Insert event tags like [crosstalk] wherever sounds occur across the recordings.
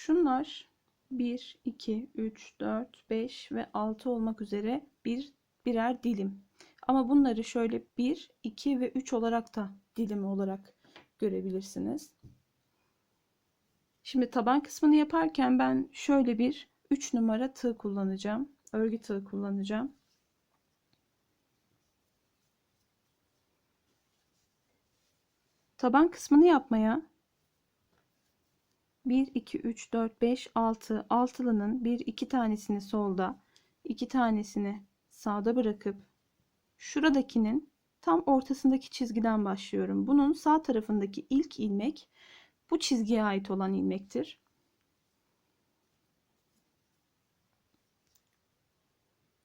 Şunlar 1, 2, 3, 4, 5 ve 6 olmak üzere bir birer dilim. Ama bunları şöyle 1, 2 ve 3 olarak da dilim olarak görebilirsiniz. Şimdi taban kısmını yaparken ben şöyle bir 3 numara tığ kullanacağım. Örgü tığ kullanacağım. Taban kısmını yapmaya 1 2 3 4 5 6 altılının 1 2 tanesini solda, 2 tanesini sağda bırakıp şuradakinin tam ortasındaki çizgiden başlıyorum. Bunun sağ tarafındaki ilk ilmek bu çizgiye ait olan ilmektir.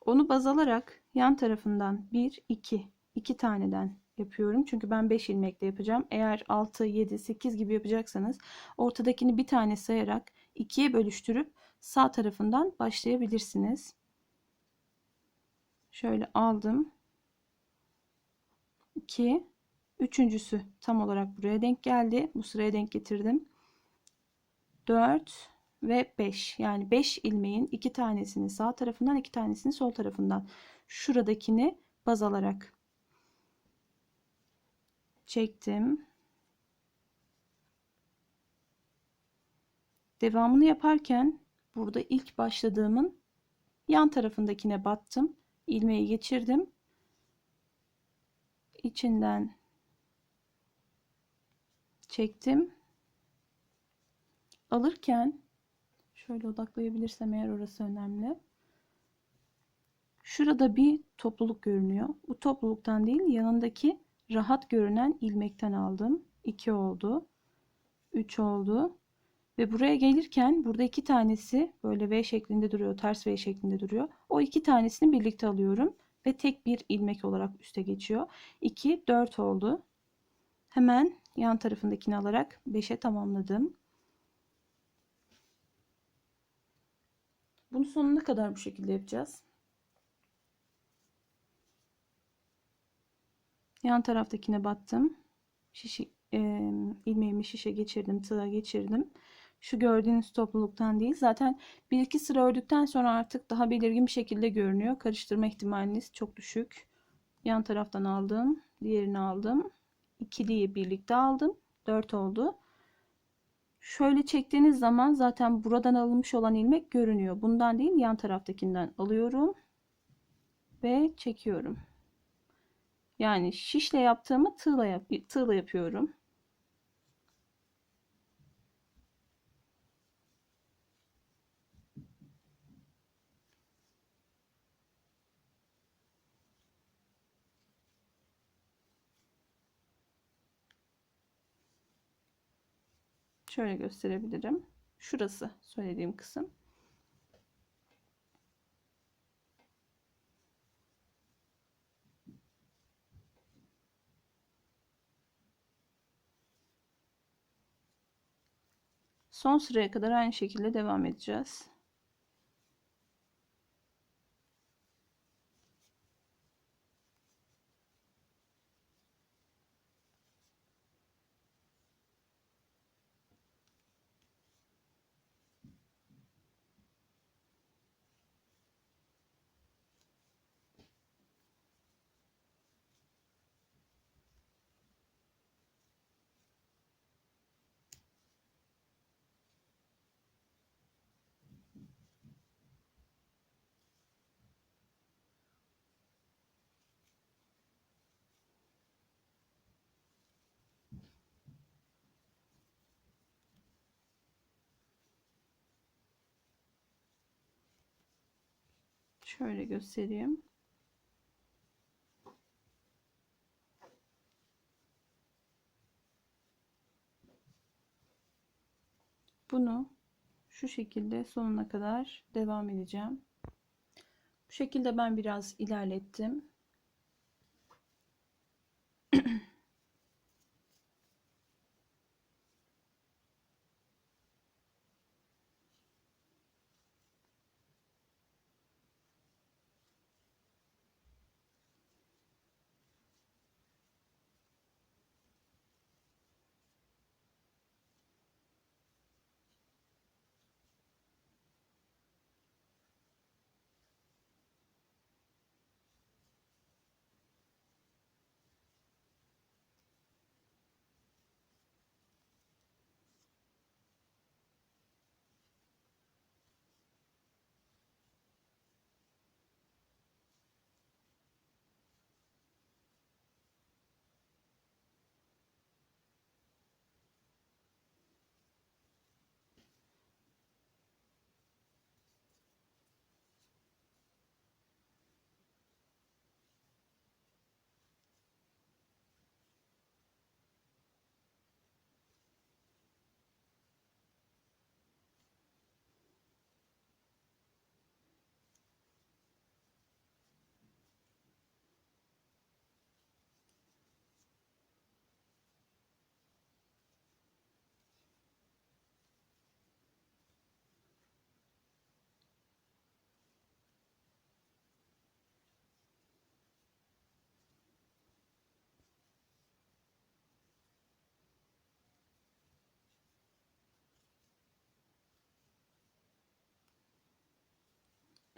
Onu baz alarak yan tarafından 1 2 2 taneden yapıyorum. Çünkü ben 5 ilmekle yapacağım. Eğer 6 7 8 gibi yapacaksanız ortadakini bir tane sayarak ikiye bölüştürüp sağ tarafından başlayabilirsiniz. Şöyle aldım. 2 Üçüncüsü tam olarak buraya denk geldi. Bu sıraya denk getirdim. 4 ve 5 yani 5 ilmeğin iki tanesini sağ tarafından iki tanesini sol tarafından şuradakini baz alarak çektim. Devamını yaparken burada ilk başladığımın yan tarafındakine battım. ilmeği geçirdim. İçinden çektim. Alırken şöyle odaklayabilirsem eğer orası önemli. Şurada bir topluluk görünüyor. Bu topluluktan değil yanındaki rahat görünen ilmekten aldım. 2 oldu. 3 oldu. Ve buraya gelirken burada iki tanesi böyle V şeklinde duruyor. Ters V şeklinde duruyor. O iki tanesini birlikte alıyorum. Ve tek bir ilmek olarak üste geçiyor. 2, 4 oldu. Hemen yan tarafındakini alarak 5'e tamamladım. Bunu sonuna kadar bu şekilde yapacağız. Yan taraftakine battım. Şişi, e, ilmeğimi şişe geçirdim, tığa geçirdim. Şu gördüğünüz topluluktan değil. Zaten bir iki sıra ördükten sonra artık daha belirgin bir şekilde görünüyor. Karıştırma ihtimaliniz çok düşük. Yan taraftan aldım. Diğerini aldım ikiliyi birlikte aldım. 4 oldu. Şöyle çektiğiniz zaman zaten buradan alınmış olan ilmek görünüyor. Bundan değil yan taraftakinden alıyorum ve çekiyorum. Yani şişle yaptığımı tığla, yap tığla yapıyorum. Şöyle gösterebilirim. Şurası söylediğim kısım. Son sıraya kadar aynı şekilde devam edeceğiz. Şöyle göstereyim. Bunu şu şekilde sonuna kadar devam edeceğim. Bu şekilde ben biraz ilerlettim.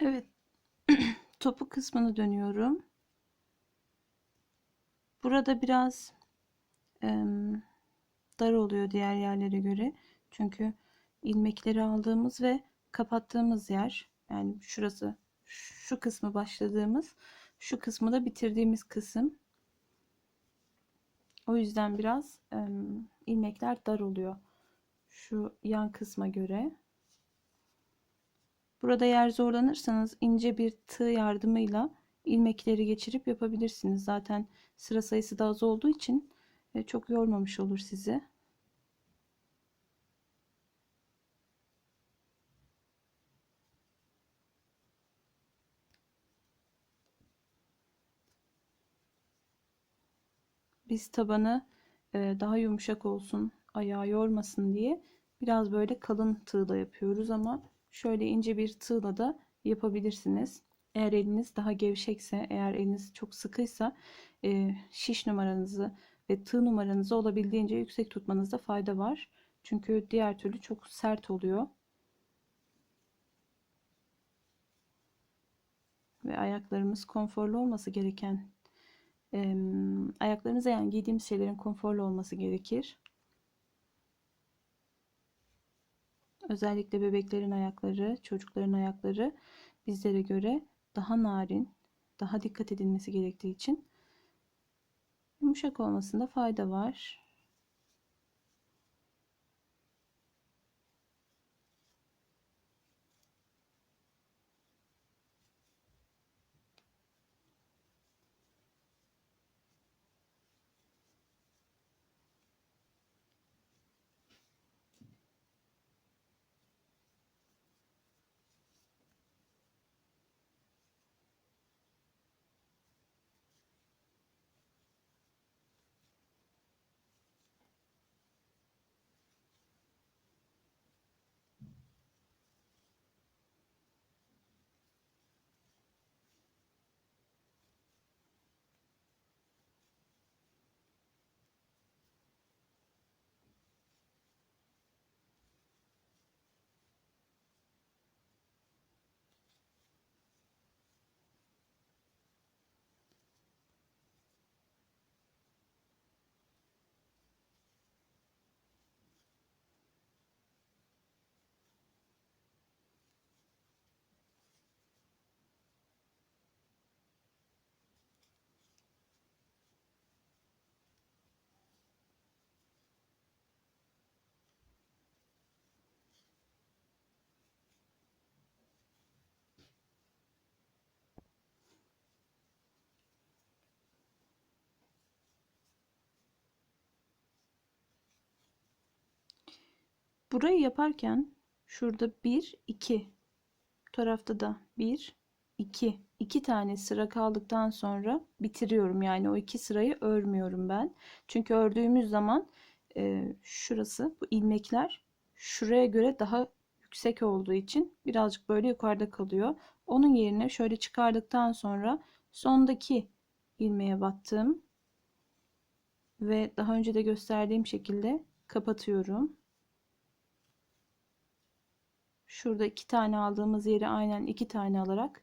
Evet. [clears throat] Topu kısmını dönüyorum. Burada biraz em, dar oluyor diğer yerlere göre. Çünkü ilmekleri aldığımız ve kapattığımız yer yani şurası şu kısmı başladığımız şu kısmı da bitirdiğimiz kısım. O yüzden biraz em, ilmekler dar oluyor. Şu yan kısma göre. Burada yer zorlanırsanız ince bir tığ yardımıyla ilmekleri geçirip yapabilirsiniz. Zaten sıra sayısı da az olduğu için e, çok yormamış olur sizi. Biz tabanı e, daha yumuşak olsun, ayağı yormasın diye biraz böyle kalın tığla yapıyoruz ama şöyle ince bir tığla da yapabilirsiniz. Eğer eliniz daha gevşekse, eğer eliniz çok sıkıysa e, şiş numaranızı ve tığ numaranızı olabildiğince yüksek tutmanızda fayda var. Çünkü diğer türlü çok sert oluyor. Ve ayaklarımız konforlu olması gereken e, ayaklarınıza yani giydiğimiz şeylerin konforlu olması gerekir. Özellikle bebeklerin ayakları, çocukların ayakları bizlere göre daha narin, daha dikkat edilmesi gerektiği için yumuşak olmasında fayda var. Burayı yaparken şurada 1 2 bu tarafta da 1 2 2 tane sıra kaldıktan sonra bitiriyorum. Yani o iki sırayı örmüyorum ben. Çünkü ördüğümüz zaman e, şurası bu ilmekler şuraya göre daha yüksek olduğu için birazcık böyle yukarıda kalıyor. Onun yerine şöyle çıkardıktan sonra sondaki ilmeğe battım ve daha önce de gösterdiğim şekilde kapatıyorum. Şurada iki tane aldığımız yeri aynen iki tane alarak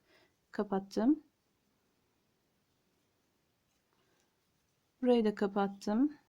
kapattım. Burayı da kapattım.